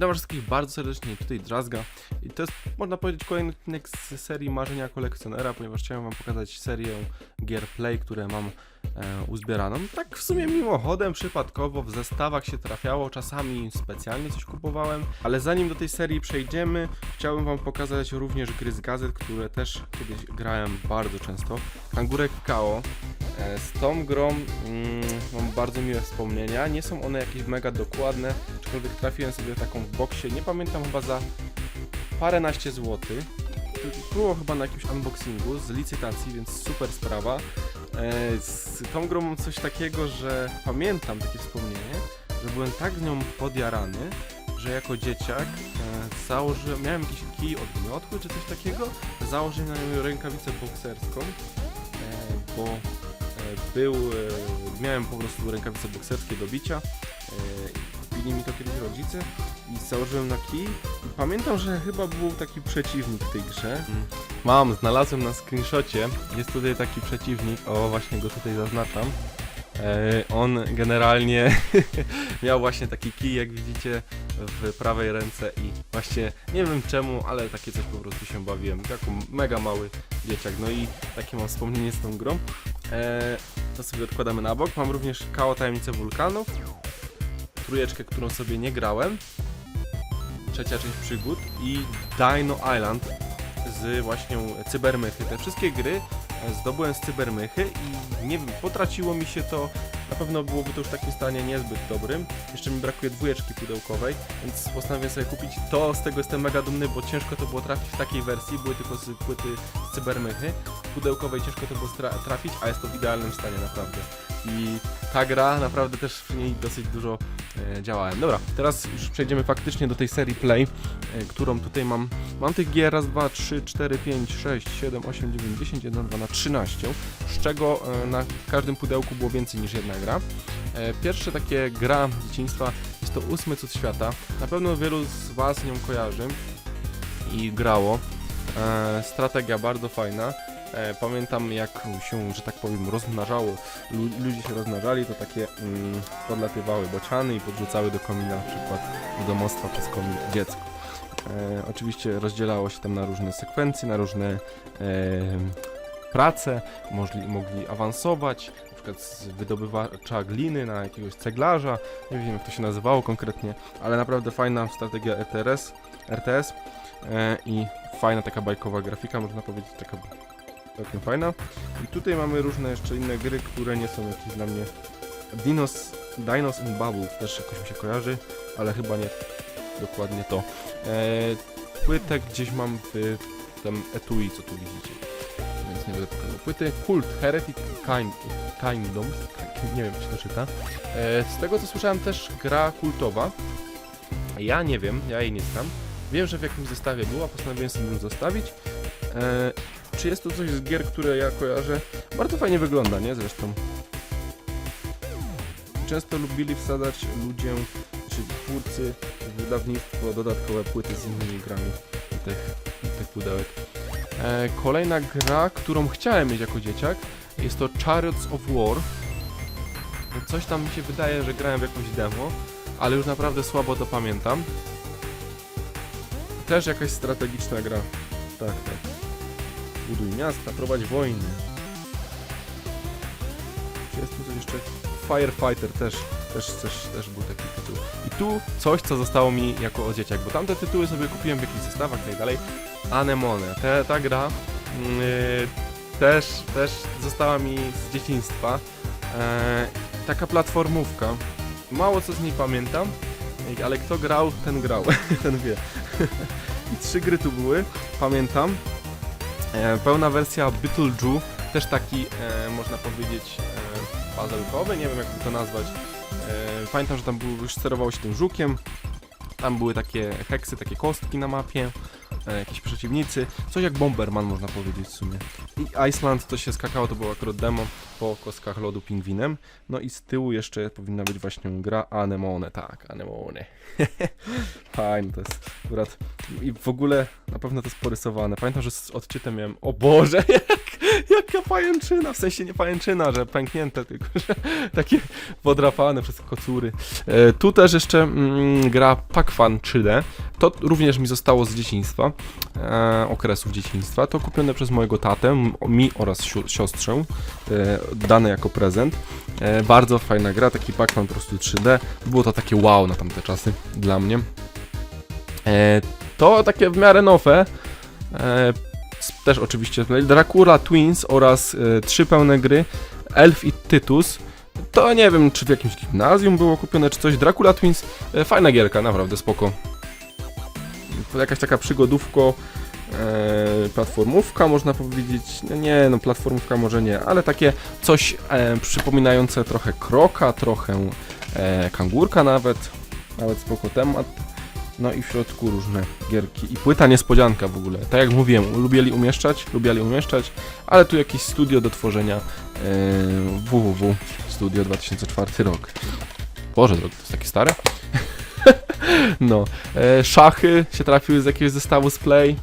Witam wszystkich bardzo serdecznie, tutaj Drazga i to jest, można powiedzieć, kolejny odcinek z serii Marzenia Kolekcjonera, ponieważ chciałem wam pokazać serię gier Play, które mam e, uzbieraną. Tak w sumie mimochodem, przypadkowo, w zestawach się trafiało, czasami specjalnie coś kupowałem, ale zanim do tej serii przejdziemy, chciałbym wam pokazać również gry z gazet, które też kiedyś grałem bardzo często. Kangurek Kao, E, Z tą grą mm, mam bardzo miłe wspomnienia. Nie są one jakieś mega dokładne, aczkolwiek trafiłem sobie taką w boksie, nie pamiętam chyba za paręnaście złotych. Było chyba na jakimś unboxingu z licytacji, więc super sprawa. E, Z tą grą mam coś takiego, że pamiętam takie wspomnienie, że byłem tak z nią podjarany, że jako dzieciak e, założyłem, miałem jakiś kij od miotły czy coś takiego, założyłem na nią rękawicę bokserską, e, bo był, miałem po prostu rękawice bokserskie do bicia, kupili mi to kiedyś rodzice i założyłem na kij i pamiętam, że chyba był taki przeciwnik w tej grze. Mam, znalazłem na screenshocie, jest tutaj taki przeciwnik, o właśnie go tutaj zaznaczam. E, on generalnie miał właśnie taki kij, jak widzicie, w prawej ręce i właśnie nie wiem czemu, ale takie coś po prostu się bawiłem, jako mega mały dzieciak. No i takie mam wspomnienie z tą grą. E, to sobie odkładamy na bok. Mam również Kao Tajemnice Wulkanów, trójeczkę, którą sobie nie grałem, trzecia część przygód i Dino Island z właśnie Cybermychy. Te wszystkie gry e, zdobyłem z Cybermychy i nie wiem, potraciło mi się to. Na pewno byłoby to już w takim stanie niezbyt dobrym. Jeszcze mi brakuje dwójeczki pudełkowej, więc postanowiłem sobie kupić to. Z tego jestem mega dumny, bo ciężko to było trafić w takiej wersji. Były tylko z płyty z Cybermychy. Pudełkowej ciężko to było trafić, a jest to w idealnym stanie naprawdę. I ta gra naprawdę też w niej dosyć dużo e, działałem. Dobra, teraz już przejdziemy faktycznie do tej serii Play, e, którą tutaj mam. Mam tych gier raz, dwa, trzy, cztery, pięć, sześć, siedem, osiem, dziewięć, dziesięć, jeden, dwa na 13, z czego e, na każdym pudełku było więcej niż jedna gra. E, Pierwsze takie gra dzieciństwa jest to Ósmy Cud Świata. Na pewno wielu z Was nią kojarzy i grało. E, strategia bardzo fajna. E, pamiętam jak się, że tak powiem, rozmnażało, Lu- ludzie się rozmnażali, to takie mm, podlatywały bociany i podrzucały do komina na przykład do domostwa przez komin dziecko. E, oczywiście rozdzielało się tam na różne sekwencje, na różne e, prace, możli, mogli awansować, na przykład z wydobywacza gliny na jakiegoś ceglarza, nie wiem jak to się nazywało konkretnie, ale naprawdę fajna strategia ETRS, RTS e, i fajna taka bajkowa grafika, można powiedzieć, taka całkiem fajna. I tutaj mamy różne jeszcze inne gry, które nie są jakieś dla mnie Dinos, Dinos and Bubbles też jakoś mi się kojarzy, ale chyba nie dokładnie to. E, płytę gdzieś mam w tym etui, co tu widzicie. Więc nie będę pokazał płyty. Kult, Heretic kind, Kingdoms, tak, nie wiem czy to czyta. E, z tego co słyszałem też gra kultowa. Ja nie wiem, ja jej nie znam. Wiem, że w jakimś zestawie była, postanowiłem sobie ją zostawić. E, czy jest to coś z gier, które ja kojarzę? Bardzo fajnie wygląda, nie? Zresztą. Często lubili wsadzać ludzie, czy twórcy, w wydawnictwo dodatkowe płyty z innymi grami tych, tych pudełek. E, kolejna gra, którą chciałem mieć jako dzieciak, jest to Chariots of War. Coś tam mi się wydaje, że grałem w jakąś demo, ale już naprawdę słabo to pamiętam. Też jakaś strategiczna gra. Tak, tak. Buduj miasta, prowadź wojny. Czy jest tu coś jeszcze? Firefighter też, też, też, też był taki tytuł. I tu coś, co zostało mi jako dzieciak, bo tamte tytuły sobie kupiłem w jakichś zestawach i tak dalej. Anemone. Te, ta gra yy, też, też została mi z dzieciństwa. E, taka platformówka. Mało co z niej pamiętam, ale kto grał, ten grał, ten wie. I trzy gry tu były, pamiętam. E, pełna wersja Beetlejuice, też taki, e, można powiedzieć, e, puzzle'kowy, nie wiem jak to nazwać. Pamiętam, że tam był, sterowało się tym żukiem, tam były takie heksy, takie kostki na mapie, e, jakieś przeciwnicy, coś jak Bomberman można powiedzieć w sumie. I Iceland to się skakało, to było akurat demo po kostkach lodu pingwinem. No i z tyłu jeszcze powinna być właśnie gra Anemone, tak, Anemone. Fajne to jest akurat. I w ogóle na pewno to jest porysowane. Pamiętam, że z odczytem miałem, o Boże, jak, Jaka pajęczyna, w sensie nie pajęczyna, że pęknięte, tylko że takie podrapane przez kocury. E, tu też jeszcze mm, gra Pac-Fan 3D. To również mi zostało z dzieciństwa, e, okresów dzieciństwa. To kupione przez mojego tatę, mi oraz siostrze, e, dane jako prezent. E, bardzo fajna gra, taki Pac-Man po prostu 3D. Było to takie wow na tamte czasy dla mnie. E, to takie w miarę nowe. E, też oczywiście Dracula Twins oraz e, trzy pełne gry Elf i Tytus. To nie wiem, czy w jakimś gimnazjum było kupione, czy coś. Dracula Twins, e, fajna gierka, naprawdę spoko. Jakaś taka przygodówko, e, platformówka można powiedzieć. No nie, no platformówka może nie, ale takie coś e, przypominające trochę kroka, trochę e, kangurka nawet. Nawet spoko temat. No i w środku różne gierki. I płyta niespodzianka w ogóle. Tak jak mówiłem, lubieli umieszczać, lubiali umieszczać, ale tu jakieś studio do tworzenia e, www Studio 2004 rok. Boże, to jest takie stare? no. E, szachy się trafiły z jakiegoś zestawu z Play.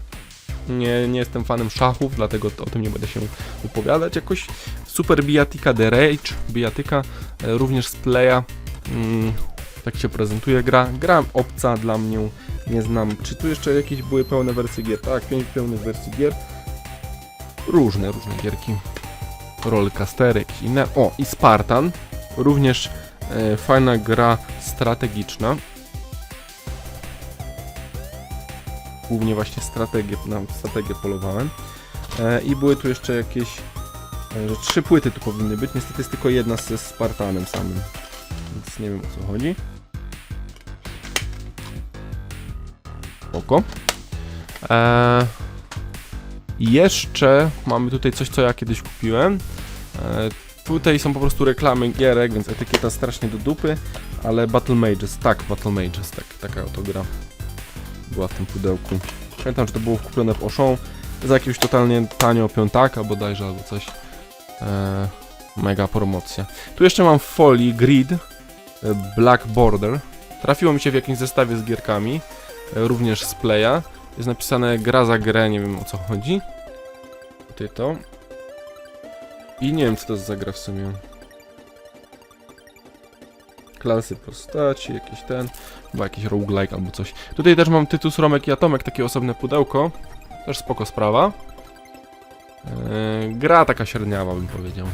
Nie, nie jestem fanem szachów, dlatego o tym nie będę się wypowiadać jakoś. Super Bijatyka The Rage, Bijatyka, e, również z Playa. Mm, tak się prezentuje gra. Gra obca dla mnie, nie znam. Czy tu jeszcze jakieś były pełne wersje gier? Tak, pięć pełnych wersji gier. Różne, różne gierki. Rollcastery, jakieś inne. O, i Spartan. Również e, fajna gra strategiczna. Głównie właśnie strategię, na strategię polowałem. E, I były tu jeszcze jakieś... E, że trzy płyty tu powinny być. Niestety jest tylko jedna ze Spartanem samym. Więc nie wiem o co chodzi. Eee, jeszcze mamy tutaj coś, co ja kiedyś kupiłem. Eee, tutaj są po prostu reklamy gierek, więc etykieta strasznie do dupy, ale Battle Mages, tak, Battle Mages, tak, taka oto gra była w tym pudełku. Pamiętam, że to było kupione w Auchan za jakiegoś totalnie tanio piątaka bodajże albo coś. Eee, mega promocja. Tu jeszcze mam w folii grid e, Black Border. Trafiło mi się w jakimś zestawie z gierkami, również z Playa. Jest napisane gra za grę, nie wiem o co chodzi. Tutaj to. I nie wiem co to jest za gra w sumie. Klasy postaci, jakiś ten, chyba jakiś roguelike albo coś. Tutaj też mam Tytus, Romek i Atomek, takie osobne pudełko. Też spoko sprawa. Eee, gra taka średniawa bym powiedział.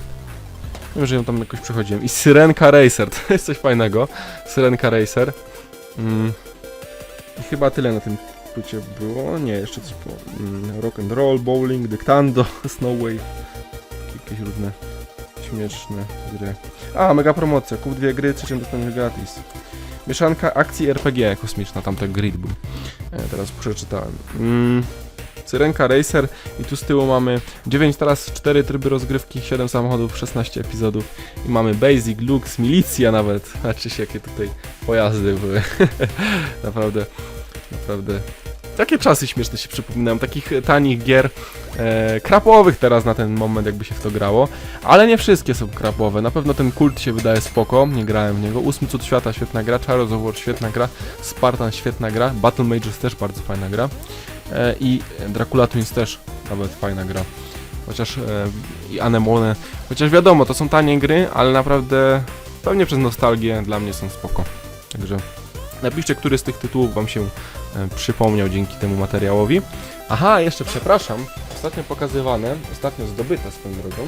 Wiem, że ją tam jakoś przechodziłem. I Syrenka Racer, to jest coś fajnego. Syrenka Racer. Mm. I chyba tyle na tym płycie było. Nie, jeszcze coś było. Mm, rock and roll, bowling, dyktando, snow wave. Jakieś różne śmieszne gry. A, mega promocja. Kup dwie gry, trzecią dostaniesz gratis. Mieszanka akcji RPG kosmiczna, tamten grid był. E, teraz przeczytałem. Mm. Syrenka Racer i tu z tyłu mamy 9 teraz 4 tryby rozgrywki, 7 samochodów, 16 epizodów i mamy Basic, Lux, Milicja nawet. Patrzcie się jakie tutaj pojazdy były. naprawdę, naprawdę. Takie czasy śmieszne się przypominam, takich tanich gier, e, krapowych teraz na ten moment jakby się w to grało, ale nie wszystkie są krapowe, na pewno ten kult się wydaje spoko, nie grałem w niego, Ósmy Cud Świata świetna gra, Charles of War świetna gra, Spartan świetna gra, Battle Mages też bardzo fajna gra i Dracula Twins też nawet fajna gra, chociaż e, i Anemone, chociaż wiadomo, to są tanie gry, ale naprawdę pewnie przez nostalgię dla mnie są spoko, także napiszcie, który z tych tytułów wam się e, przypomniał dzięki temu materiałowi. Aha, jeszcze przepraszam, ostatnio pokazywane, ostatnio zdobyte swoją drogą.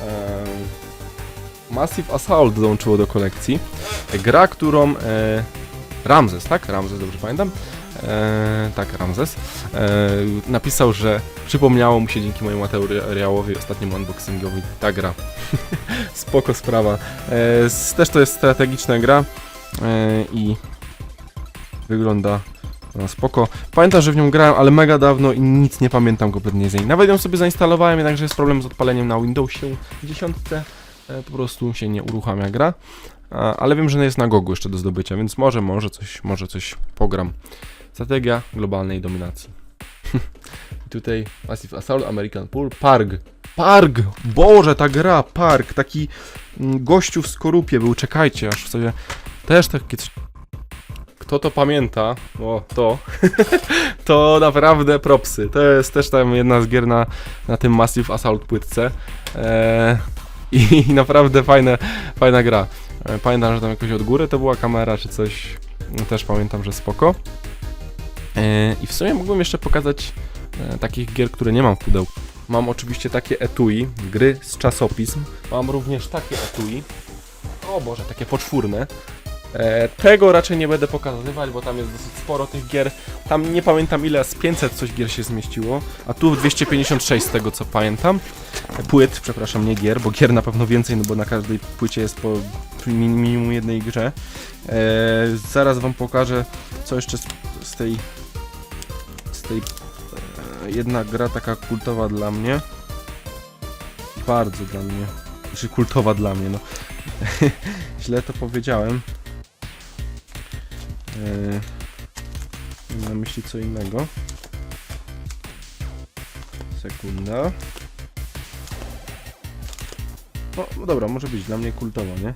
E, Massive Assault dołączyło do kolekcji. Gra, którą e, Ramzes, tak? Ramzes, dobrze pamiętam? E, tak, Ramzes. E, napisał, że przypomniało mu się dzięki mojemu materiałowi, ostatniemu unboxingowi, ta gra. Spoko sprawa. E, też to jest strategiczna gra e, i wygląda no, spoko. Pamiętam, że w nią grałem, ale mega dawno i nic nie pamiętam kompletnie z niej. Nawet ją sobie zainstalowałem, jednakże jest problem z odpaleniem na Windowsie 10. E, po prostu się nie uruchamia gra. A, ale wiem, że jest na Gogu jeszcze do zdobycia, więc może, może coś, może coś pogram. Strategia globalnej dominacji. Tutaj Massive Assault, American Pool, Parg. Parg! Boże, ta gra, Parg. Taki mm, gościu w skorupie był, czekajcie, aż sobie też takie kto to pamięta, o to, to naprawdę propsy. To jest też tam jedna z gier na, na tym Massive Assault płytce. E, I naprawdę fajne, fajna gra. E, Pamiętam, że tam jakoś od góry to była kamera czy coś. No, Też pamiętam, że spoko. E, I w sumie mógłbym jeszcze pokazać e, takich gier, które nie mam w pudełku. Mam oczywiście takie etui, gry z czasopism. Mam również takie etui. O Boże, takie poczwórne. E, tego raczej nie będę pokazywać, bo tam jest dosyć sporo tych gier. Tam nie pamiętam ile, z 500 coś gier się zmieściło, a tu 256 z tego co pamiętam. Płyt, przepraszam, nie gier, bo gier na pewno więcej, no bo na każdej płycie jest po mi- minimum jednej grze. E, zaraz wam pokażę, co jeszcze z, z tej e, jedna gra taka kultowa dla mnie. Bardzo dla mnie. Znaczy kultowa dla mnie, no. Źle to powiedziałem. Yy, na myśli co innego. Sekunda. No, no dobra, może być dla mnie kultowa, nie? Yy,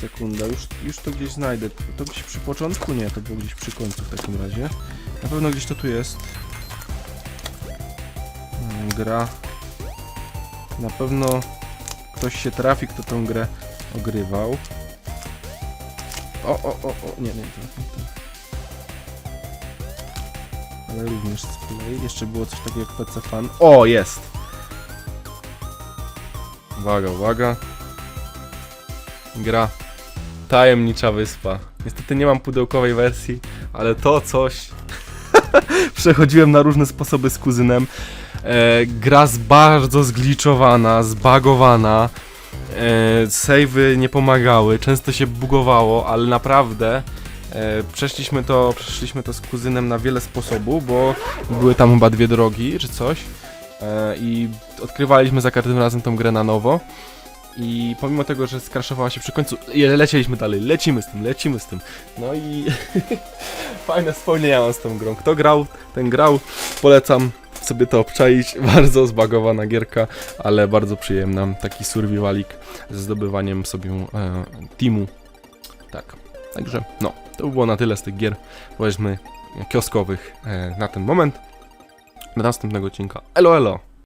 sekunda, już, już to gdzieś znajdę. To gdzieś przy początku? Nie, to było gdzieś przy końcu w takim razie. Na pewno gdzieś to tu jest. Yy, gra. Na pewno ktoś się trafi, kto tą grę ogrywał. O, o, o, o, nie, nie, to, to. Ale również z Play. Jeszcze było coś takiego jak PC Fan. O, jest! Uwaga, uwaga. Gra. Tajemnicza wyspa. Niestety nie mam pudełkowej wersji, ale to coś. Przechodziłem na różne sposoby z kuzynem. E, gra z bardzo zgliczowana, zbagowana. E, savey nie pomagały, często się bugowało, ale naprawdę e, przeszliśmy to, przeszliśmy to z kuzynem na wiele sposobów, bo były tam chyba dwie drogi czy coś e, i odkrywaliśmy za każdym razem tą grę na nowo. I pomimo tego, że skraszowała się przy końcu, lecieliśmy dalej, lecimy z tym, lecimy z tym. No i fajne wspomnienia mam z tą grą. Kto grał, ten grał. Polecam sobie to obczaić. Bardzo zbagowana gierka, ale bardzo przyjemna. Taki survivalik ze zdobywaniem sobie e, teamu. Tak. Także no, to by było na tyle z tych gier, powiedzmy, kioskowych e, na ten moment. Do następnego odcinka. Elo, elo!